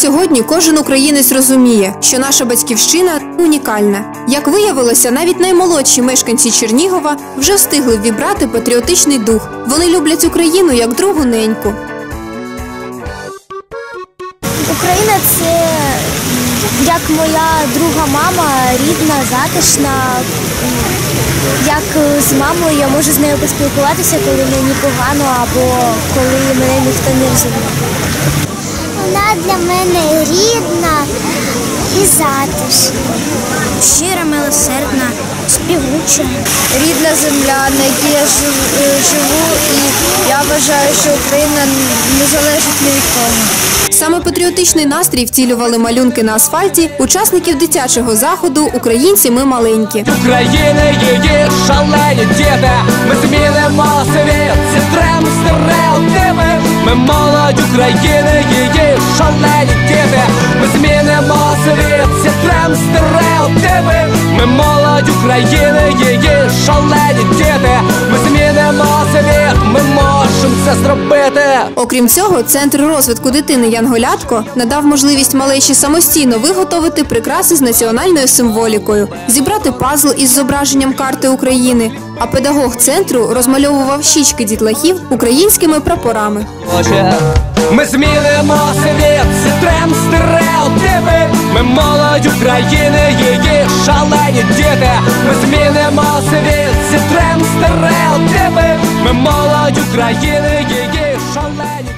сьогодні кожен українець розуміє, що наша батьківщина унікальна. Як виявилося, навіть наймолодші мешканці Чернігова вже встигли вібрати патріотичний дух. Вони люблять Україну як другу неньку. Україна це як моя друга мама, рідна, затишна. Як з мамою я можу з нею поспілкуватися, коли мені погано або коли мене ніхто не розуміє. Вона для мене рідна і затишна. Щира, милосердна, співуча. Рідна земля, на якій я живу, і я вважаю, що Україна не залежить ні від кого. Саме патріотичний настрій втілювали малюнки на асфальті учасників дитячого заходу Українці ми маленькі. України її шалені діти. Ми змінимо світ, зітрем стереотипи. Ми молодь України, її шалені діти. Ми змінимо світ, зітрем стереотипи. Ми молодь України, її шалені діти. Ми змінимо світ, ми можемо це зробити. Окрім цього, центр розвитку дитини Янголятко надав можливість малечі самостійно виготовити прикраси з національною символікою, зібрати пазл із зображенням карти України. А педагог центру розмальовував щічки дітлахів українськими прапорами. Ми змінимо світ, зітрем стереотипи. Ми молодь України, її шалені діти. Ми змінимо світ, зітрем стереотипи. Ми молодь України, її sunlight.